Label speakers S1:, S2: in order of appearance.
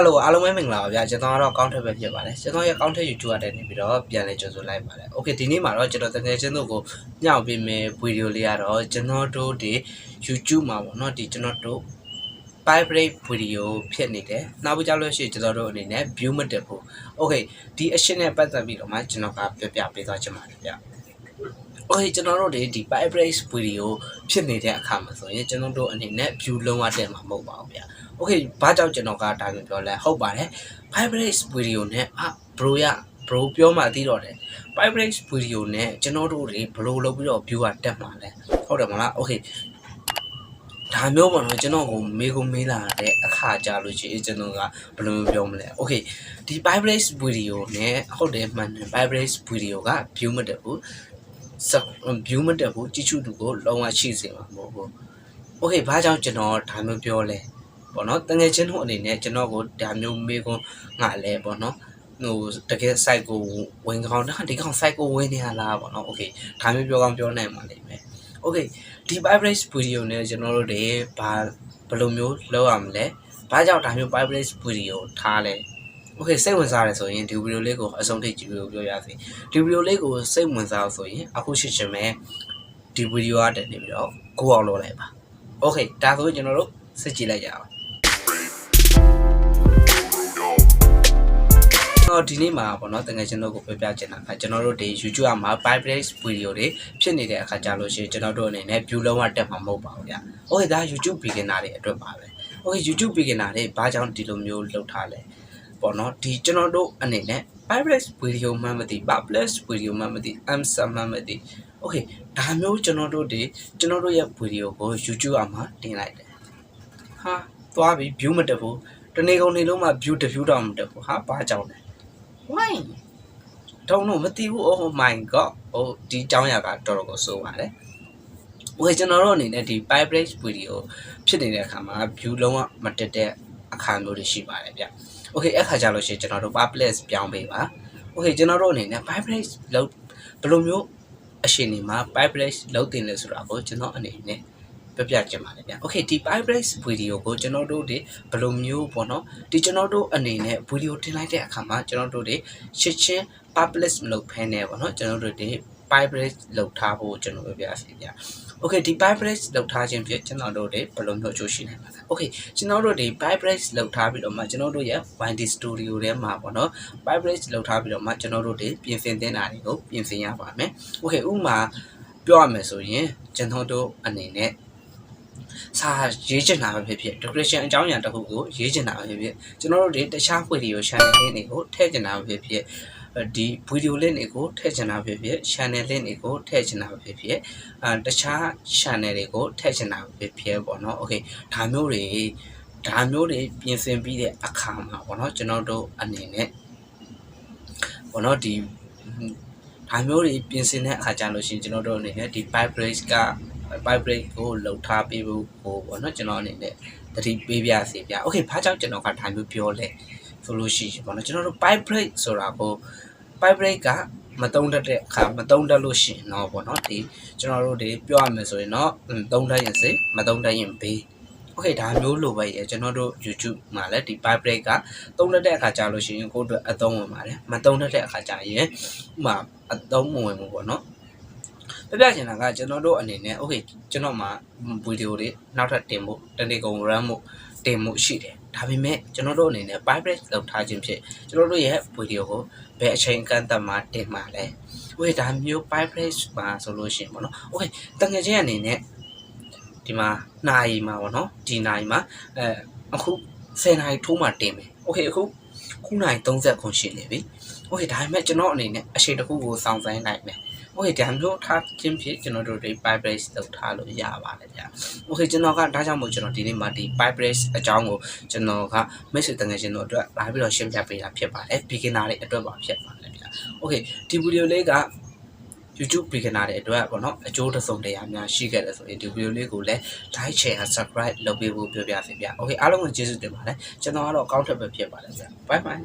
S1: Hello အားလုံးပဲမင်္ဂလာပါဗျာကျွန်တော်ကတော့ counter ပဲဖြစ်ပါတယ်ကျွန်တော်ရဲ့ counter YouTube ကနေနေပြီးတော့ပြန်လဲကြိုဆိုလိုက်ပါတယ် Okay ဒီနေ့မှာတော့ကျွန်တော်တကယ်ချင်းတို့ကိုညှောက်ပေးမယ်ဗီဒီယိုလေးကတော့ကျွန်တော်တို့ဒီ YouTube မှာပေါ့နော်ဒီကျွန်တော်တို့ vibrate video ဖြစ်နေတယ်နောက်ပြီးကြလို့ရှိရင်ကျွန်တော်တို့အနေနဲ့ view မတက်ဘူး Okay ဒီအရှင်းနဲ့ပတ်သက်ပြီးတော့မှကျွန်တော်ကပြပြပေးသွားချင်ပါတယ်ဗျာ Okay ကျွန်တော်တို့ဒီဒီ vibrate video ဖြစ်နေတဲ့အခါမှာဆိုရင်ကျွန်တော်တို့အနေနဲ့ view လုံးဝတက်မှာမဟုတ်ပါဘူးဗျာ Okay ဘာကြောင့်ကျွန်တော်ကဒါမျိုးပြောလဲဟုတ်ပါတယ် vibrate video နဲ့အာ bro ရ bro ပြောမှသိတော့တယ် vibrate video နဲ့ကျွန်တော်တို့တွေဘယ်လိုလုပ်ပြီးတော့ view ကတက်မှာလဲဟုတ်တယ်မလား Okay ဒါမျိုးပေါ့နော်ကျွန်တော်ကိုမေးကိုမေးလာတဲ့အခါကြာလို့ရှိရင်ကျွန်တော်ကဘယ်လိုမျိုးပြောမလဲ Okay ဒီ vibrate video နဲ့ဟုတ်တယ်မှန်တယ် vibrate video က view မတက်ဘူး sub view မတက်ဘူးကြည့်ရှုသူကိုလုံးဝရှိစေမှာမဟုတ်ဘူး Okay ဘာကြောင့်ကျွန်တော်ဒါမျိုးပြောလဲပေါ့နော်တငယ်ချင်းတို့အနေနဲ့ကျွန်တော်ကိုဒါမျိုးမေးခွန်းငါလဲပေါ့နော်ဟိုတကယ် site ကိုဝင်ကောင်းတာဒီကောင် site ကိုဝင်နေရလားပေါ့နော် Okay ဒါမျိုးပြောကောင်းပြောနိုင်မှာလိမ့်မယ် Okay ဒီ vibrate video နဲ့ကျွန်တော်တို့တွေဘာဘယ်လိုမျိုးလုပ်ရမလဲဘာကြောင့်ဒါမျိုး vibrate video ထားလဲ Okay စိတ်ဝင်စားတယ်ဆိုရင်ဒီဗီဒီယိုလေးကိုအဆုံးထိကြည့်ပြီးပြောရစီဒီဗီဒီယိုလေးကိုစိတ်ဝင်စားလို့ဆိုရင်အခုရှိချင်မယ်ဒီဗီဒီယိုအတက်နေပြီးတော့ကိုအောင်လုပ်လိုက်ပါ Okay ဒါဆိုရင်ကျွန်တော်တို့စစ်ကြည့်လိုက်ကြအောင်တော့ဒီနေ့မှာပေါ့နော်တကယ်ကျွန်တော်ကိုပြပြချင်တာကကျွန်တော်တို့ဒီ YouTube မှာ vibrate video တွေဖြစ်နေတဲ့အခါကြလို့ရှိရင်ကျွန်တော်တို့အနေနဲ့ view လုံးဝတက်မှာမဟုတ်ပါဘူးဗျာ။ Okay ဒါ YouTube beginner တွေအတွက်ပါပဲ။ Okay YouTube beginner တွေဘာကြောင့်ဒီလိုမျိုးလုပ်ထားလဲ ပေါ့နော်ဒီကျွန်တော်တို့အနေနဲ့ vibrate video မှမသိ publish video မှမသိ answer မှမသိ Okay ဒါမျိုးကျွန်တော်တို့ဒီကျွန်တော်တို့ရဲ့ video ကို YouTube အမှာတင်လိုက်တယ်။ဟာသွားပြီ view မတက်ဘူး။တနေ့ကုန်နေလုံးမှ view တစ် view တောင်မတက်ဘူး။ဟာဘာကြောင့်လဲ။ why တော့တော့မသိဘူး oh my god ဟိုဒီအကြောင်းအရာကတော်တော်ကိုဆိုးပါတယ်။ Okay ကျွန်တော်တို့အနေနဲ့ဒီ vibrate video ဖြစ်နေတဲ့အခါမှာ view လုံးဝမတက်တဲ့အခါမျိုးတွေရှိပါတယ်ဗျ။ Okay အခါကြလို့ရှိရင်ကျွန်တော်တို့ publish ပြောင်းပေးပါ။ Okay ကျွန်တော်တို့အနေနဲ့ vibrate လောက်ဘယ်လိုမျိုးအရှင်နေမှာ vibrate လောက်တင်လဲဆိုတာကိုကျွန်တော်အနေနဲ့ပြပြချင်ပါတယ်ဗျ။ Okay ဒီ vibrate video ကိုကျွန်တော်တို့ဒီဘယ်လိုမျိုးပေါ့နော်ဒီကျွန်တော်တို့အနေနဲ့ video တင်လိုက်တဲ့အခါမှာကျွန်တော်တို့တွေရှစ်ချင်း publish မလုပ်ဖ ೇನೆ ပေါ့နော်ကျွန်တော်တို့ ဒီ vibrate လောက်ထားဖို့ကျွန်တော်ပြပြစီဗျ။ Okay ဒီ vibrate လောက်ထားခြင်းဖြစ်ကျွန်တော်တို့တွေဘယ်လိုမျိုးအကျိုးရှိနိုင်မှာလဲ Okay ကျွန်တော်တို့ဒီ vibrate လောက်ထားပြီးတော့မှကျွန်တော်တို့ရဲ့ YD studio ထဲမှာပေါ့နော် vibrate လောက်ထားပြီးတော့မှကျွန်တော်တို့တွေပြင်ဆင်တင်တာတွေကိုပြင်ဆင်ရပါမယ် Okay ဥပမာပြောရမယ်ဆိုရင်ကျွန်တော်တို့အနေနဲ့စာရေးချင်တာပဲဖြစ်ဖြစ် description အကြောင်းအရာတစ်ခုကိုရေးချင်တာပဲဖြစ်ဖြစ်ကျွန်တော်တို့ဒီတခြား video channel လေးတွေကိုထည့်ချင်တာပဲဖြစ်ဖြစ် ဒီ video link တွေကိုထည့်ချင်တာဖြစ်ဖြစ် channel link တွေကိုထည့်ချင်တာဖြစ်ဖြစ်အာတခြား channel တွေကိုထည့်ချင်တာဖြစ်ဖြစ်ပေါ့နော် okay ဒါမျိုးတွေဒါမျိုးတွေပြင်ဆင်ပြီးတဲ့အခါမှာပေါ့နော်ကျွန်တော်တို့အနေနဲ့ပေါ့နော်ဒီဒါမျိုးတွေပြင်ဆင်တဲ့အခါကျလို့ရှိရင်ကျွန်တော်တို့အနေနဲ့ဒီ vibrate က vibrate ကိုလှုပ်ထားပေးဖို့ကိုပေါ့နော်ကျွန်တော်အနေနဲ့တတိပေးပြစီဗျာ okay ဘာကြောင့်ကျွန်တော်ကဒါမျိုးပြောလဲဆိုလို့ရှိရင်ပေါ့နော်ကျွန်တော်တို့ vibrate ဆိုတာကို vibrate ကမတုံးတတ်တဲ့အခါမတုံးတတ်လို့ရှိရင်တော့ပေါ့နော်ဒီကျွန်တော်တို့ဒီပြောရမယ်ဆိုရင်တော့တုံးတတ်ရင်စိမတုံးတတ်ရင်ဘေး okay ဒါမျိုးလိုပဲရကျွန်တော်တို့ YouTube မှာလည်းဒီ vibrate ကတုံးတတ်တဲ့အခါကြာလို့ရှိရင်ကိုယ့်အတွက်အသုံးဝင်ပါတယ်မတုံးတတ်တဲ့အခါကြာရင်ဥမာအသုံးမဝင်ဘူးပေါ့နော် ပြပြချင်တာကကျွန်တော်တို့အနေနဲ့ okay ကျွန်တော်မှာဗီဒီယိုတွေနောက်ထပ်တင်ဖို့တနေ့ကုန် run ဖို့တင်မှုရှိတယ်ဒါပေမဲ့ကျွန်တော်တို့အနေနဲ့ vibrate လောက်ထားခြင်းဖြစ်ကျွန်တော်တို့ရဲ့ဗီဒီယိုကိုဘယ်အချိန်ကန့်သတ်မှတင်မှာလဲ။ okay ဒါမျိုး vibrate ပါဆိုလို့ရှိရင်ပေါ့နော်။ okay တကယ်ချင်းအနေနဲ့ဒီမှာနိုင်မှာပေါ့နော်ဒီနိုင်မှာအဲအခု10နိုင်ထိုးမှတင်မယ်။ okay အခုခုနိုင်30ခွန်ရှိနေပြီ။ okay ဒါပေမဲ့ကျွန်တော်အနေနဲ့အချိန်တစ်ခုကိုစောင့်ဆိုင်နိုင်မယ်။ okay ဒါမျိုးထားခြင်းဖြစ်ကျွန်တော်တို့ဒီ vibrate လောက်ထားလို့ရပါတယ်ဗျာ။ okay ကျွန်တော်ကဒါကြောင့်မို့ကျွန်တော်ဒီနေ့မှာဒီ vibrate အကြောင်းကိုကျွန်တော်ကမိတ်ဆွေတငယ်ချင်းတို့အတွက်လာပြီးတော့ရှင်းပြပေးတာဖြစ်ပါတယ် beginner တွေအတွက်ပါဖြစ်ပါတယ်ဗျာ okay ဒီဗီဒီယိုလေးက YouTube beginner တွေအတွက်ပေါ့နော်အကျိုးတစ်စုံတရာများရှိခဲ့တယ်ဆိုရင်ဒီဗီဒီယိုလေးကိုလည်း like share subscribe လုပ်ပေးဖို့ပြောပြစီဗျာ okay အားလုံးကိုကျေးဇူးတင်ပါတယ်ကျွန်တော်ကတော့ account ထပ်ပဲဖြစ်ပါတယ်ဗျာ bye bye